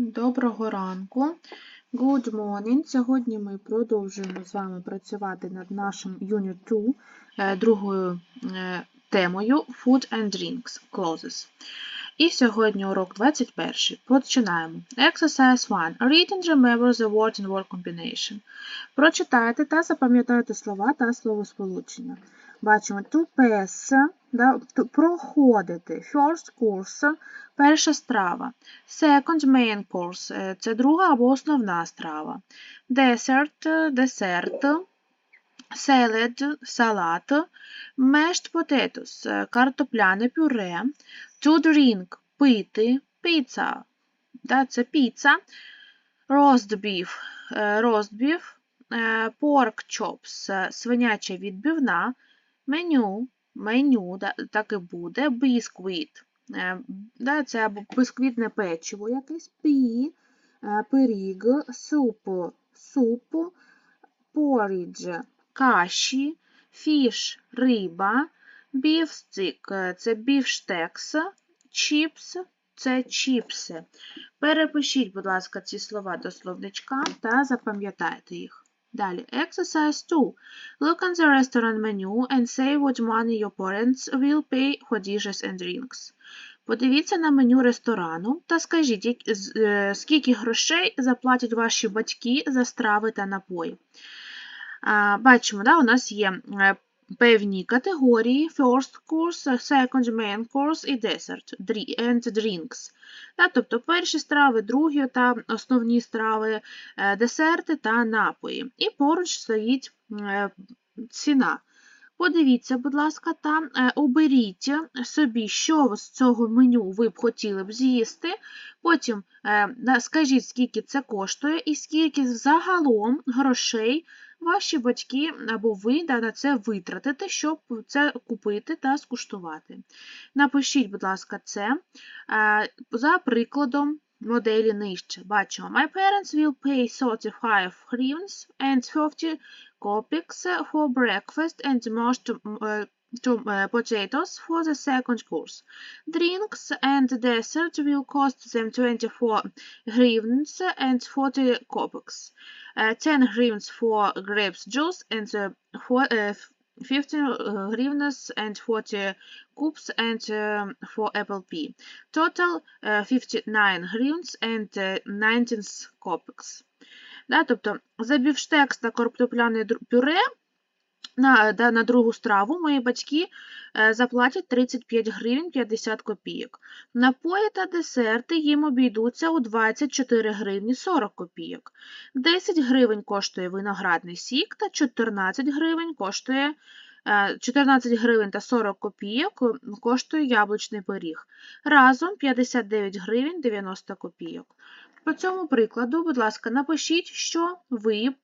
Доброго ранку. Good morning. Сьогодні ми продовжуємо з вами працювати над нашим Unit 2, е, другою е, темою Food and Drinks Clauses. І сьогодні урок 21. Починаємо. Exercise 1. Read and remember the word and word combination. Прочитайте та запам'ятайте слова та словосполучення. Бачимо to pass, да, проходити. First course – перша страва. Second main course це друга або основна страва. Dessert – десерт. Salad – салат. Mashed potatoes картопляне пюре. To drink – пити. Pizza – да, це піца. Roast beef – е, roast beef. Е, Pork chops – свиняча відбивна. Меню, меню, так і буде. Бісквіт. Е, це або бисквітне печиво якесь. Пі, е, пиріг, суп, суп, порідж, каші, фіш, риба, бівстик – це бівштекс, чіпс – це чіпси. Перепишіть, будь ласка, ці слова до словничка та запам'ятайте їх. Далі. Exercise 2. Look on the restaurant menu and say what money your parents will pay for dishes and drinks. Подивіться на меню ресторану та скажіть, е, скільки грошей заплатять ваші батьки за страви та напої. Бачимо, да, у нас є е, певні категорії First course, Second main course і Dessert and Drinks. Тобто перші страви, другі та основні страви, е, десерти та напої. І поруч стоїть е, ціна. Подивіться, будь ласка, та е, оберіть собі, що з цього меню ви б хотіли б з'їсти. Потім скажіть, скільки це коштує, і скільки загалом грошей ваші батьки або ви на це витратите, щоб це купити та скуштувати. Напишіть, будь ласка, це е, за прикладом моделі нижче. Бачимо, my parents will pay 35 hryvnias and 30 kopecks for breakfast and uh, uh, potatoes for the second course. Drinks and dessert will cost them 24 hryvnias and 40 kopecks. Uh, 10 hryvnias for grapes juice and uh, for, uh, 15 hryvnias and 40 cups and um, for apple pie. Total uh, 59 hryvnias and uh, 19 kopecks. Да, тобто за бівштекс та картопляне дру- пюре на, на другу страву мої батьки е, заплатять 35 гривень 50 копійок. Напої та десерти їм обійдуться у 24 гривні 40 копійок. 10 гривень коштує виноградний сік та 14 гривень коштує е, 14 гривень та 40 копійок коштує яблучний пиріг. Разом 59 гривень 90 копійок. По цьому прикладу, будь ласка, напишіть, що ви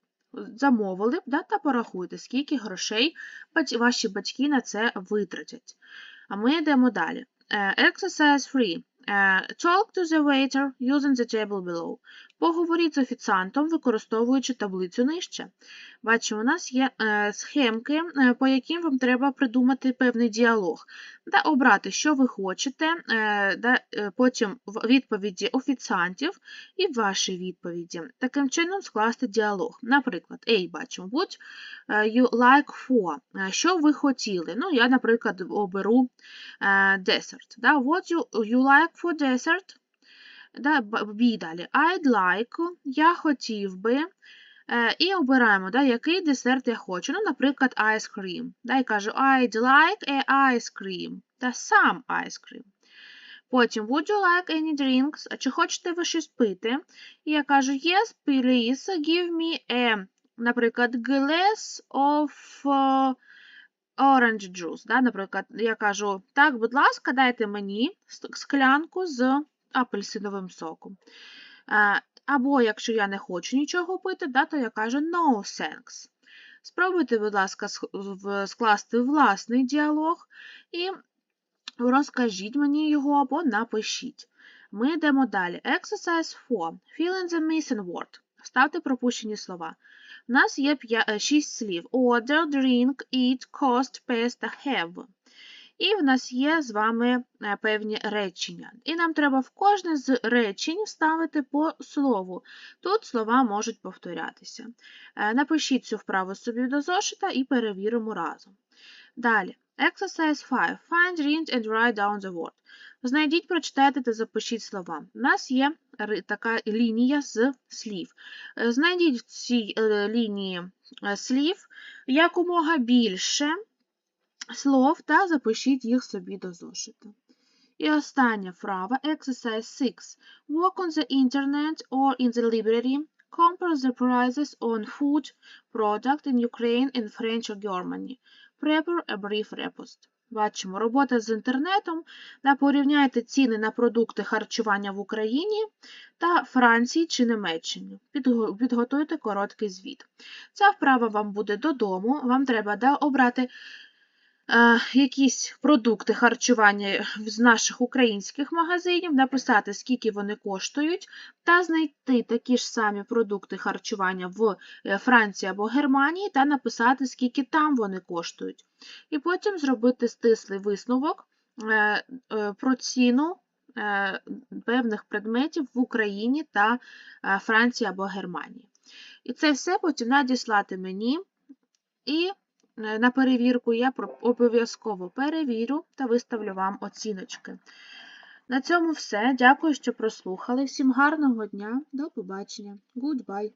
замовили да, та порахуйте, скільки грошей ваші батьки на це витратять. А ми йдемо далі. Е, Exercise 3. Е, Talk to the waiter using the table below. Поговоріть з офіціантом, використовуючи таблицю нижче. Бачимо, у нас є е, схемки, е, по яким вам треба придумати певний діалог. Да, обрати, що ви хочете, е, да, потім відповіді офіціантів і ваші відповіді. Таким чином скласти діалог. Наприклад, A бачимо, будь you like for. Що ви хотіли? Ну, я, наприклад, оберу dessert. Да? What you, you like for dessert? Да, B. I'd like, я хотів би. Е, І обираємо, да, який десерт я хочу. Ну, наприклад, ice cream. Да, і кажу, I'd like a ice cream. Та some ice cream. Потім, would you like any drinks? Чи хочете ви щось пити? І я кажу, yes, please, give me a, наприклад, glass of uh, orange juice. Да? Наприклад, я кажу, так, будь ласка, дайте мені склянку з апельсиновим соком. Е, Або, якщо я не хочу нічого пити, да, то я кажу no thanks. Спробуйте, будь ласка, скласти власний діалог і розкажіть мені його або напишіть. Ми йдемо далі. Exercise 4. Fill in the missing word. Вставте пропущені слова. У нас є 6 слів. Order, drink, eat, cost, та have. І в нас є з вами е, певні речення. І нам треба в кожне з речень вставити по слову. Тут слова можуть повторятися. Е, Напишіть цю вправу собі до зошита і перевіримо разом. Далі. Exercise 5. Find, read and write down the word. Знайдіть, прочитайте та запишіть слова. У нас є така лінія з слів. Е, Знайдіть в цій лінії слів якомога більше слов та запишіть їх собі до зошиту. І остання вправа Exercise 6. Walk on the internet or in the library. Compare the prices on food product in Ukraine and French or Germany. Prepare a brief report. Бачимо, робота з інтернетом. Та порівняйте ціни на продукти харчування в Україні та Франції чи Німеччині. Підготуйте короткий звіт. Ця вправа вам буде додому. Вам треба да, обрати якісь продукти харчування з наших українських магазинів, написати, скільки вони коштують, та знайти такі ж самі продукти харчування в е, Франції або Германії та написати, скільки там вони коштують. І потім зробити стислий висновок е, е, про ціну певних предметів в Україні та Франції або Германії. І це все потім надіслати мені і на перевірку я обов'язково перевірю та виставлю вам оціночки. На цьому все. Дякую, що прослухали. Всім гарного дня. До побачення. Goodbye.